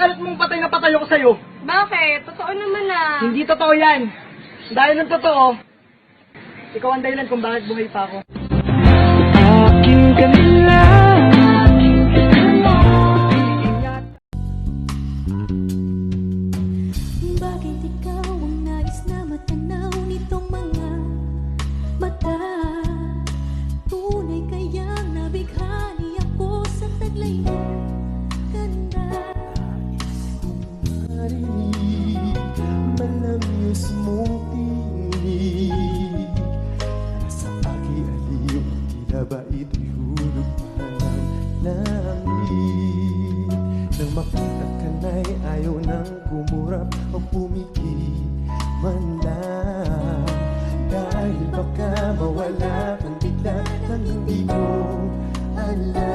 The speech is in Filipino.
Kinakalat mong patay na patay ako sa'yo. Bakit? Totoo naman ah. Hindi totoo yan. Dahil ng totoo, ikaw ang dahilan kung bakit buhay pa ako. Akin ka nila. Bakit ikaw ang nais na matanaw nitong Tila ba ito'y hulog pa ng langit Nang makita ka na'y ayaw nang kumurap O pumikit man lang. Dahil baka mawala kang bigla Nang hindi ko alam